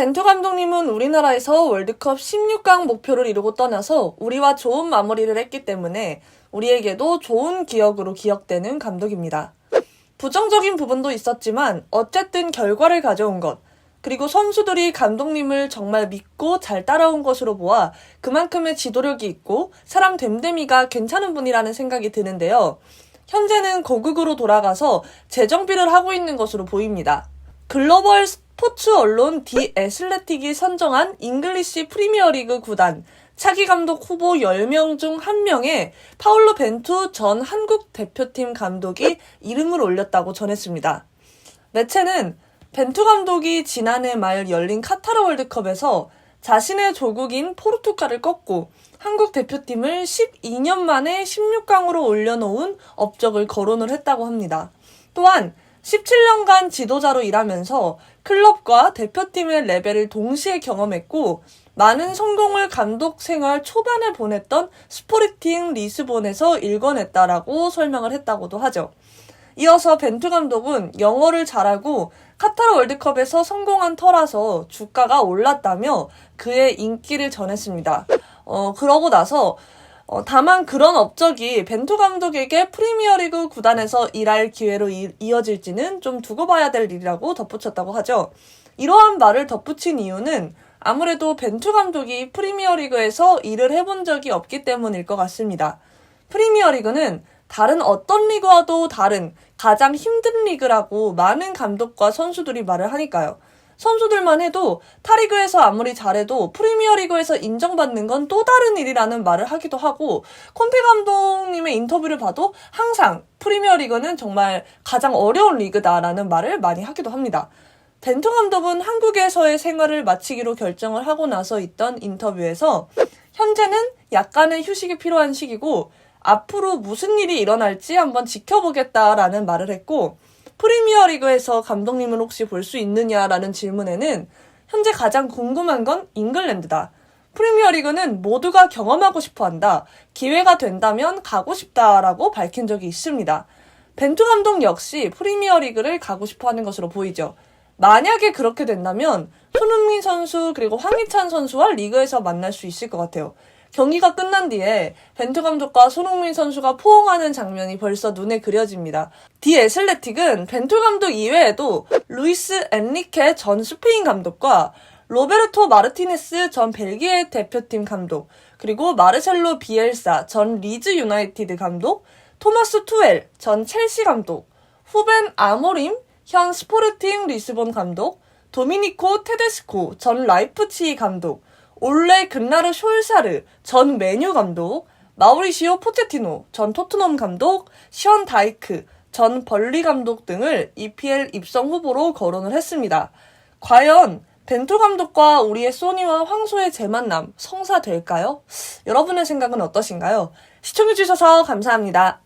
벤투 감독님은 우리나라에서 월드컵 16강 목표를 이루고 떠나서 우리와 좋은 마무리를 했기 때문에 우리에게도 좋은 기억으로 기억되는 감독입니다. 부정적인 부분도 있었지만 어쨌든 결과를 가져온 것, 그리고 선수들이 감독님을 정말 믿고 잘 따라온 것으로 보아 그만큼의 지도력이 있고 사람 됨됨이가 괜찮은 분이라는 생각이 드는데요. 현재는 고국으로 돌아가서 재정비를 하고 있는 것으로 보입니다. 글로벌 스포츠 언론 디 애슬레틱이 선정한 잉글리시 프리미어리그 구단 차기 감독 후보 10명 중 1명에 파울로 벤투 전 한국 대표팀 감독이 이름을 올렸다고 전했습니다. 매체는 벤투 감독이 지난해 말 열린 카타르 월드컵에서 자신의 조국인 포르투갈을 꺾고 한국 대표팀을 12년 만에 16강으로 올려놓은 업적을 거론을 했다고 합니다. 또한 17년간 지도자로 일하면서 클럽과 대표팀의 레벨을 동시에 경험했고 많은 성공을 감독 생활 초반에 보냈던 스포르팅 리스본에서 일궈냈다라고 설명을 했다고도 하죠. 이어서 벤투 감독은 영어를 잘하고 카타르 월드컵에서 성공한 터라서 주가가 올랐다며 그의 인기를 전했습니다. 어, 그러고 나서 어, 다만 그런 업적이 벤투 감독에게 프리미어리그 구단에서 일할 기회로 이, 이어질지는 좀 두고 봐야 될 일이라고 덧붙였다고 하죠. 이러한 말을 덧붙인 이유는 아무래도 벤투 감독이 프리미어리그에서 일을 해본 적이 없기 때문일 것 같습니다. 프리미어리그는 다른 어떤 리그와도 다른 가장 힘든 리그라고 많은 감독과 선수들이 말을 하니까요. 선수들만 해도 타리그에서 아무리 잘해도 프리미어리그에서 인정받는 건 또 다른 일이라는 말을 하기도 하고 콘테 감독님의 인터뷰를 봐도 항상 프리미어리그는 정말 가장 어려운 리그다라는 말을 많이 하기도 합니다. 벤투 감독은 한국에서의 생활을 마치기로 결정을 하고 나서 있던 인터뷰에서 현재는 약간의 휴식이 필요한 시기고 앞으로 무슨 일이 일어날지 한번 지켜보겠다라는 말을 했고 프리미어 리그에서 감독님을 혹시 볼 수 있느냐라는 질문에는 현재 가장 궁금한 건 잉글랜드다. 프리미어 리그는 모두가 경험하고 싶어 한다. 기회가 된다면 가고 싶다라고 밝힌 적이 있습니다. 벤투 감독 역시 프리미어 리그를 가고 싶어 하는 것으로 보이죠. 만약에 그렇게 된다면 손흥민 선수 그리고 황희찬 선수와 리그에서 만날 수 있을 것 같아요. 경기가 끝난 뒤에 벤투 감독과 손흥민 선수가 포옹하는 장면이 벌써 눈에 그려집니다. 디 애슬레틱은 벤투 감독 이외에도 루이스 엔리케 전 스페인 감독과 로베르토 마르티네스 전 벨기에 대표팀 감독, 그리고 마르셀로 비엘사 전 리즈 유나이티드 감독, 토마스 투엘 전 첼시 감독, 후벤 아모림 현 스포르팅 리스본 감독, 도미니코 테데스코 전 라이프치히 감독, 올레 근나르 숄사르 전 메뉴 감독, 마우리시오 포체티노 전 토트넘 감독, 션 다이크 전 벌리 감독 등을 EPL 입성 후보로 거론을 했습니다. 과연 벤투 감독과 우리의 소니와 황소의 재만남 성사될까요? 여러분의 생각은 어떠신가요? 시청해주셔서 감사합니다.